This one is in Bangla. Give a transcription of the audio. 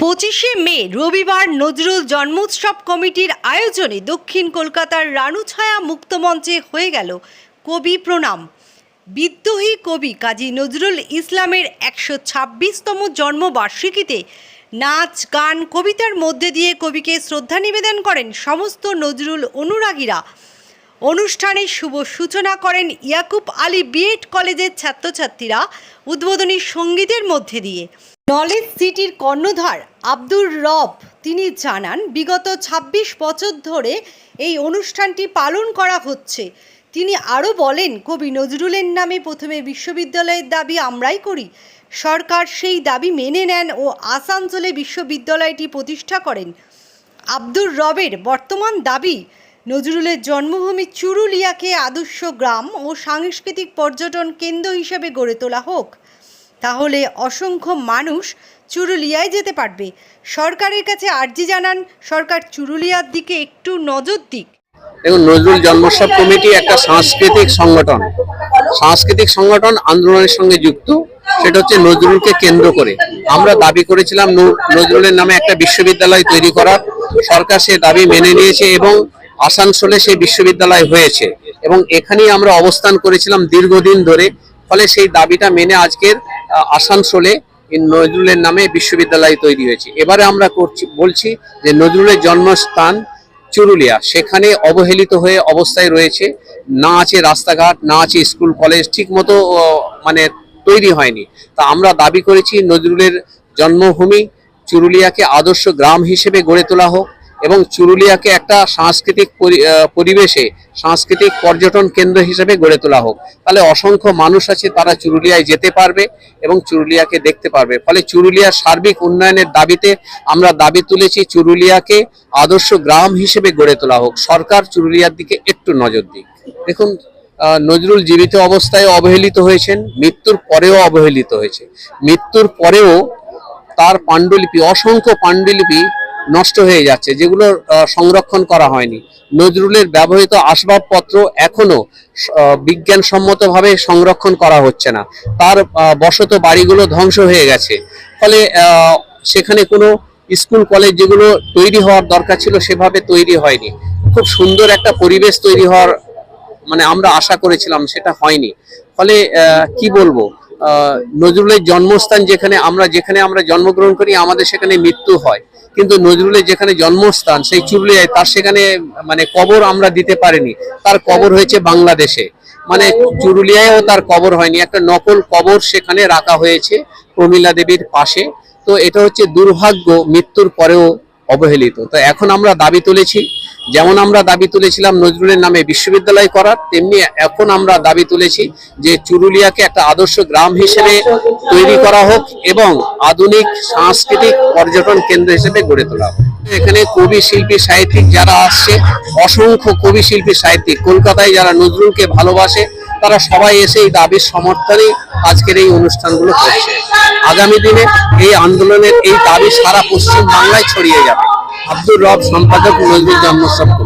পঁচিশে মে, রবিবার নজরুল জন্মোৎসব কমিটির আয়োজনে দক্ষিণ কলকাতার রানুছায়া মুক্তমঞ্চে হয়ে গেল কবি প্রণাম। বিদ্রোহী কবি কাজী নজরুল ইসলামের একশো ছাব্বিশতম জন্মবার্ষিকীতে নাচ, গান, কবিতার মধ্যে দিয়ে কবিকে শ্রদ্ধা নিবেদন করেন সমস্ত নজরুল অনুরাগীরা। অনুষ্ঠানে শুভ সূচনা করেন ইয়াকুব আলী বিএড কলেজের ছাত্রছাত্রীরা উদ্বোধনী সঙ্গীতের মধ্যে দিয়ে। নলেজ সিটির কর্ণধার আব্দুর রব, তিনি জানান, বিগত ২৬ বছর ধরে এই অনুষ্ঠানটি পালন করা হচ্ছে। তিনি আরও বলেন, কবি নজরুলের নামে প্রথমে বিশ্ববিদ্যালয়ের দাবি আমরাই করি। সরকার সেই দাবি মেনে নেন ও আসানসোলে বিশ্ববিদ্যালয়টি প্রতিষ্ঠা করেন। আব্দুর রবের বর্তমান দাবি, নজরুলের জন্মভূমি চুরুলিয়াকে আদর্শ গ্রাম ও সাংস্কৃতিক পর্যটন কেন্দ্র হিসেবে গড়ে তোলা হোক। তাহলে অসংখ্য মানুষ চুরুলিয়ায় যেতে পারবে। সরকারের কাছে আর্জি জানান, সরকার চুরুলিয়ার দিকে একটু নজর দিক। দেখুন, নজরুল জন্মোৎসব কমিটি একটা সাংস্কৃতিক সংগঠন। সাংস্কৃতিক সংগঠন আন্দোলনের সঙ্গে যুক্ত, সেটা হচ্ছে নজরুলকে কেন্দ্র করে। আমরা দাবি করেছিলাম নজরুলের নামে একটা বিশ্ববিদ্যালয় তৈরি করার। সরকার সে দাবি মেনে নিয়েছে এবং আসানসোলে সেই বিশ্ববিদ্যালয় হয়েছে এবং এখানেই আমরা অবস্থান করেছিলাম দীর্ঘদিন ধরে। ফলে সেই দাবিটা মেনে আজকের আসানসোলে নজরুলের নামে বিশ্ববিদ্যালয় তৈরি হয়েছে। এবারে আমরা করছি, বলছি যে নজরুলের জন্মস্থান চুরুলিয়া। সেখানে অবহেলিত হয়ে অবস্থায় রয়েছে। না আছে রাস্তাঘাট, না আছে স্কুল, কলেজ ঠিক মতো মানে তৈরি হয়নি। তা আমরা দাবি করেছি নজরুলের জন্মভূমি চুরুলিয়াকে আদর্শ গ্রাম হিসেবে গড়ে তোলা হোক। এবং চুরুলিয়াকে একটা সাংস্কৃতিক পরি- পরিবেশে সাংস্কৃতিক পর্যটন কেন্দ্র হিসেবে গড়ে তোলা হোক। তাহলে অসংখ্য মানুষ আছে, তারা চুরুলিয়ায় যেতে পারবে এবং চুরুলিয়াকে দেখতে পারবে। ফলে চুরুলিয়ার সার্বিক উন্নয়নের দাবিতে আমরা দাবি তুলেছি চুরুলিয়াকে আদর্শ গ্রাম হিসেবে গড়ে তোলা হোক। সরকার চুরুলিয়ার দিকে একটু নজর দিক। দেখুন নজরুল জীবিত অবস্থায় অবহেলিত হয়েছেন, মৃত্যুর পরেও অবহেলিত হয়েছে। মৃত্যুর পরেও তার পাণ্ডুলিপি, অসংখ্য পাণ্ডুলিপি নষ্ট হয়ে যাচ্ছে যেগুলো সংরক্ষণ করা হয়নি। নজরুলের ব্যবহৃত আসবাবপত্র এখনও আহ, বিজ্ঞানসম্মতভাবে সংরক্ষণ করা হচ্ছে না। তার বসত বাড়িগুলো ধ্বংস হয়ে গেছে। ফলে সেখানে কোনো স্কুল কলেজ যেগুলো তৈরি হওয়ার দরকার ছিল সেভাবে তৈরি হয়নি। খুব সুন্দর একটা পরিবেশ তৈরি হওয়ার মানে আমরা আশা করেছিলাম সেটা হয়নি। ফলে কি বলব? নজরুলের জন্মস্থান যেখানে আমরা যেখানে আমরা জন্মগ্রহণ করি, আমাদের সেখানে মৃত্যু হয়। কিন্তু নজরুলের যেখানে জন্মস্থান, সেই চুরুলিয়ায় তার সেখানে মানে কবর আমরা দিতে পারিনি। তার কবর হয়েছে বাংলাদেশে। মানে চুরুলিয়ায়ও তার কবর হয়নি। একটা নকল কবর সেখানে রাখা হয়েছে প্রমীলা দেবীর পাশে। তো এটা হচ্ছে দুর্ভাগ্য মৃত্যুর পরেও অবহেলিত। তো এখন আমরা দাবি তুলেছি যেমন আমরা দাবি তুলেছিলাম নজরুলের নামে বিশ্ববিদ্যালয় করার, তেমনি এখন আমরা দাবি তুলেছি যে চুরুলিয়াকে একটা আদর্শ গ্রাম হিসেবে তৈরি করা হোক এবং আধুনিক সাংস্কৃতিক পর্যটন কেন্দ্র হিসেবে গড়ে তোলা হোক। এখানে কবি, শিল্পী, সাহিত্যিক যারা আসছে, অসংখ্য কবি, শিল্পী, সাহিত্যিক, কলকাতায় যারা নজরুলকে ভালোবাসে, তারা সবাই এসে এই দাবির সমর্থনে আজকের এই অনুষ্ঠানগুলো করছে। আগামী দিনে এই আন্দোলনের এই দাবি সারা পশ্চিম বাংলায় ছড়িয়ে যাবে। আব্দুর রব সম্পাদক নজরুল জন্মোৎসব কমিটি।